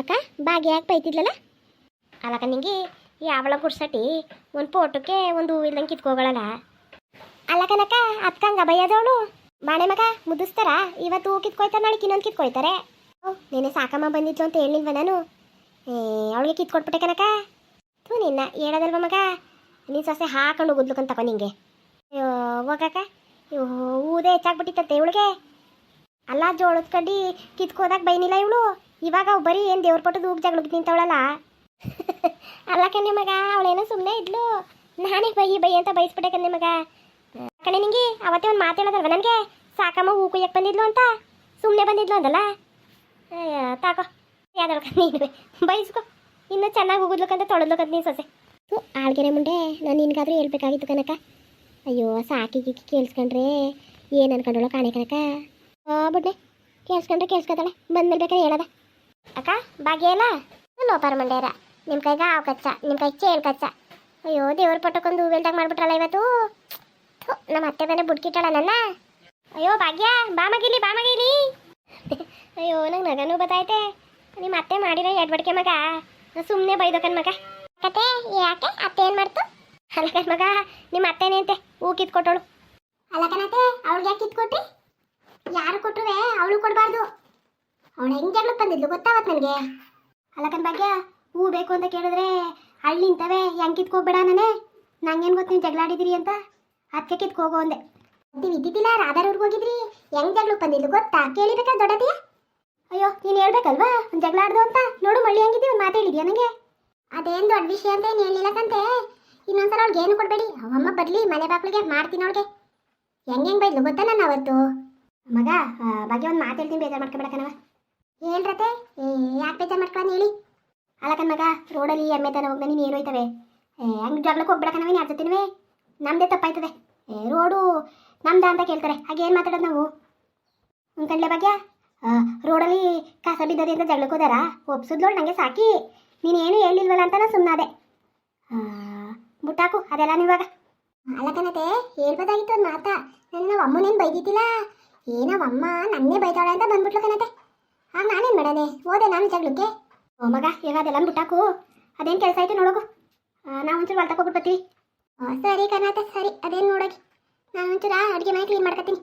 ಅಕ್ಕ, ಬಾಗಿ ಯಾಕೆ ಬೈತಿದ್ಲಲ್ಲ? ಅಲ್ಲಕ್ಕ, ನಿಂಗೆ ಯಾವಳ ಗುಡ್ಸಟಿ ಒಂದು ಫೋಟೋಕ್ಕೆ ಒಂದು ಹೂ ಇಲ್ದಂಗೆ ಕಿತ್ಕೋಗಳಲ್ಲ ಅಲ್ಲಕ್ಕನಕ್ಕ ಅತ್ಕಂಗ ಬೈಯದವಳು? ಬಾಣೆ ಮಗ, ಮುದಿಸ್ತಾರ? ಇವತ್ತು ಕಿತ್ಕೊಯ್ತಾರೆ ನಾಳೆ ಇನ್ನೊಂದು ಕಿತ್ಕೊಯ್ತಾರೆ. ಓ ನೆನೆ ಸಾಕಮ್ಮ ಬಂದಿದ್ಲು ಅಂತ ಹೇಳಿಲ್ವ ನಾನು. ಏ, ಅವಳಿಗೆ ಕಿತ್ಕೊಟ್ಬಿಟ್ಟೆ ಕನಕ ಥೂ, ನಿನ್ನ ಹೇಳೋದಲ್ವ ಮಗ? ನೀನು ಸೊಸೆ ಹಾಕೊಂಡು ಗುದ್ಲುಕಂತ ತಗೋ ನಿಂಗೆ. ಅಯ್ಯೋ, ಹೋಗಕ್ಕ. ಊದೇ ಹೆಚ್ಚಾಗ್ಬಿಟ್ಟಿತ್ತಂತೆ ಇವಳಿಗೆ. ಅಲ್ಲ, ಜೋಳದ ಕಡ್ಡಿ ಕಿತ್ಕೋದಾಗ ಬೈನಿಲ್ಲ ಇವಳು. ಇವಾಗ ಅವು ಬರೀ ಏನು ದೇವ್ರ ಪಟ್ಟದ ಹೋಗಿ ಜಗಳಕ್ಕೆ ನಿಂತವಳಲ್ಲ? ಅಲ್ಲ ಕಣ್ಣೆ ಮಗ, ಅವಳೇನೋ ಸುಮ್ಮನೆ ಇದ್ಲು. ನಾನೇ ಬೈ ಬೈ ಅಂತ ಬೈಸ್ಬಿಟ್ಟೆ ಕಣ್ಣೆ ಮಗ. ಕಣೆ ನಿಂಗೆ, ಅವತ್ತೇ ಒಂದು ಮಾತು ಹೇಳೋದಲ್ವ ನನಗೆ? ಸಾಕಮ್ಮ ಹೂ ಕುಯ್ಯಕ್ಕೆ ಬಂದಿದ್ಲು ಅಂತ? ಸುಮ್ಮನೆ ಬಂದಿದ್ಲು ಅಂದಲ್ಲ? ತಾಕೋ. ಯಾವ್ದಳ್ಕ ನೀನು ಬೈಸ್ಕೊ. ಇನ್ನೂ ಚೆನ್ನಾಗಿ ಹೋಗುದ್ಲಕ್ಕಂತ ತೊಳೆದ್ಲಕ್ಕಂತ ನೀನು ಸೊಸೆ. ಹ್ಞೂ ಆಳ್ಗೆರೆ ಮುಂಡೆ, ನಾನು ನಿನಗಾದ್ರೂ ಹೇಳ್ಬೇಕಾಗಿತ್ತು ಕನಕ ಅಯ್ಯೋ, ಸಾಕಿ ಗಿಕ್ಕಿ ಕೇಳಿಸ್ಕೊಂಡ್ರೆ ಏನು ಅನ್ಕೊಂಡಳು ಕಾಣೆ ಕನಕ ಬಿಡ್ನೆ, ಕೇಳಿಸ್ಕೊಂಡ್ರೆ ಕೇಳಿಸ್ಕೊತಾಳೆ. ಬಂದ್ಮೇಲೆ ಬೇಕಾದ್ರೆ ಹೇಳದ. ಅಕ್ಕ ಭಾಗ್ಯನಾ ಲೋಪಾರ ಮಂಡ್ಯಾರ. ನಿಮ್ಮ ಕೈಗೆ ಹಾವು ಕಚ್ಚ ನಿಮ್ಮ ಕೈ ಚೇಳು ಕಚ್ಚ. ಅಯ್ಯೋ, ದೇವ್ರ ಪಟ್ಟಕ್ಕೊಂದು ಹೂವೆಲ್ದಾಗ ಮಾಡ್ಬಿಟ್ರಲ್ಲ ಇವತ್ತು? ನಮ್ಮ ಅತ್ತೆ ಬೇನೆ ಬುಡ್ಕಿಟ್ಟಾಳ ನನ್ನ. ಅಯ್ಯೋ, ಭಾಗ್ಯ ಬಾಮಗಿಲಿ ಬಾಮಗಿಲಿ ಅಯ್ಯೋ, ನಂಗೆ ನಗನೂ ಬತ್ತಾಯ್ತೆ. ನಿಮ್ಮ ಅತ್ತೆ ಮಾಡಿರೋ ಎಡ್ಬಡ್ಕೆ ಮಗ. ಸುಮ್ಮನೆ ಬೈದಕನ್ ಮಗ. ಕತೆ ಯಾಕೆ ಅತ್ತೆ ಏನು ಮಾಡ್ತು? ಅಲ್ಲಕನ್ ಮಗ, ನಿಮ್ಮ ಅತ್ತೆನೇ ಅಂತೆ, ಹೂ ಕಿತ್ಕೊಟ್ಟಳು. ಅಲ್ಲಕನತ್ತೆ, ಅವ್ಳಿಗೆ ಯಾಕೆ ಕಿತ್ಕೊಟ್ಟಿ ಯಾರು ಕೊಟ್ರುವೆ, ಅವಳು ಕೊಡಬಾರ್ದು. ಅವಳು ಹೆಂಗೆ ಜಗಳಕ್ಕೆ ಬಂದಿದ್ಲು ಗೊತ್ತಾವತ್ತು ನನಗೆ? ಅಲ್ಲಕನ್ ಭಾಗ್ಯ, ಹೂ ಬೇಕು ಅಂತ ಕೇಳಿದ್ರೆ ಹಳ್ಳಿ ನಿಂತವೆ ಹೆಂಗ್ ಕಿತ್ಕೋಗ್ಬೇಡ ನಾನೇ? ನಂಗೇನು ಗೊತ್ತು ನೀವು ಜಗಳ ಆಡಿದಿರಿ ಅಂತ? ಅದಕ್ಕೆ ಕಿತ್ಕೋಗೋ ಅಂದೆ. ನೀವು ಇದ್ದಿದ್ದಿಲ್ಲ ರಾಧಾರವ್ರಿಗೆ ಹೋಗಿದ್ರಿ ಹೆಂಗ್ ಜಗಳಕ್ಕೆ ಬಂದಿದ್ಲು ಗೊತ್ತಾ? ಕೇಳಿಬೇಕಾ ದೊಡ್ಡದಿಯ ಅಯ್ಯೋ, ನೀನು ಹೇಳ್ಬೇಕಲ್ವಾ? ಒಂದು ಜಗಳಾಡ್ದು ಅಂತ? ನೋಡು ಮಳ್ಳಿ ಹಂಗಿದ್ದೀವಿ ಒಂದು ಮಾತು ನನಗೆ ಅದೇನು ದೊಡ್ಡ ವಿಷಯ ಅಂತ ಏನು ಹೇಳಿಲ್ಲಕಂತೆ ಇನ್ನೊಂದ್ಸಲ ಅವ್ಳಿಗೆ ಏನು ಕೊಡಬೇಡಿ. ಅವಮ್ಮ ಬರಲಿ, ಮನೆ ಬಾಕ್ಳಿಗೆ ಮಾಡ್ತೀನಿ ಅವಳಿಗೆ. ಹೆಂಗೆ ಹೆಂಗೆ ಬೈದ್ಲು ಗೊತ್ತಾ ನಾನು ಅವತ್ತು? ಮಗ ಬಗ್ಗೆ ಒಂದು ಮಾತು ಹೇಳ್ತೀನಿ, ಬೇಜಾರು ಮಾಡ್ಕೊಬೇಡಕನವ ಹೇಳ್ರತೆ ಏ, ಯಾಕೆ ಬೇಜಾರು ಮಾಡ್ಕೊಂಡು ಹೇಳಿ? ಅಲ್ಲಕನ್ ಮಗ, ರೋಡಲ್ಲಿ ಎಮ್ಮೆ ತನ ಹೋಗ್ಬೇಕು ನೀನು ಏನು ಹೋಯ್ತವೆ? ಏ, ಹಂಗೆ ಜಗಳಕ್ಕೆ ಹೋಗ್ಬಿಡಕನವ ಯಾರ ಜೊತೆನವೇ? ನಮ್ಮದೇ ತಪ್ಪಾಯ್ತದೆ. ಏ, ರೋಡು ನಮ್ದ ಅಂತ ಕೇಳ್ತಾರೆ. ಹಾಗೆ ಏನು ಮಾತಾಡೋದು ನಾವು? ಅನ್ಕಂಡ್ಲೆ ಭಾಗ್ಯ? ರೋಡಲ್ಲಿ ಕಸ ಬಿದ್ದದೆ ಅಂತ ಜಗಳಕ್ಕೆ ಹೋದಾರ? ಒಪ್ಸಿದ್ಲೋಳು ನನಗೆ ಸಾಕಿ. ನೀನು ಏನು ಹೇಳಿಲ್ವಲ್ಲ ಅಂತ ನಾನು ಸುಮ್ಮನಾದೆ ಬುಟ್ಟಾಕು ಅದೆಲ್ಲ ನೀವಾಗ. ಅಲ್ಲಕನತೆ ಹೇಳ್ಬೋದಾಗಿತ್ತು ಒಂದು ಮಾತಾ. ನನ್ನ ನಾವು ಅಮ್ಮನೇನು ಬೈದಿದ್ದಿಲ್ಲ? ಏನೋ ಅಮ್ಮ ನನ್ನೇ ಬೈತಾಳೆ ಅಂತ ಬಂದ್ಬಿಟ್ಲು ಕನತೆ ಆಗ ನಾನೇನು ಮಾಡನೆ ಹೋದೆ ನಾನು ಜಗಳಕ್ಕೆ ಓ ಮಗ ಈಗ ಅದೆಲ್ಲ ಬಿಟ್ಟಾಕು ಅದೇನು ಕೆಲಸ ಐತೆ ನೋಡೋಕು ನಾವು ಒಂಚೂರು ಹೊಲ್ತಕ್ಕೆ ಹೋಗ್ಬಿಟ್ಟು ಬರ್ತೀವಿ. ಸರಿ ಕರ್ನಾಟಕ, ಸರಿ. ಅದೇನು ನೋಡೋಕೆ ನಾನು ಒಂಚೂರು ಅಡುಗೆ ಮನೆ ಕ್ಲೀನ್ ಮಾಡ್ಕೊತೀನಿ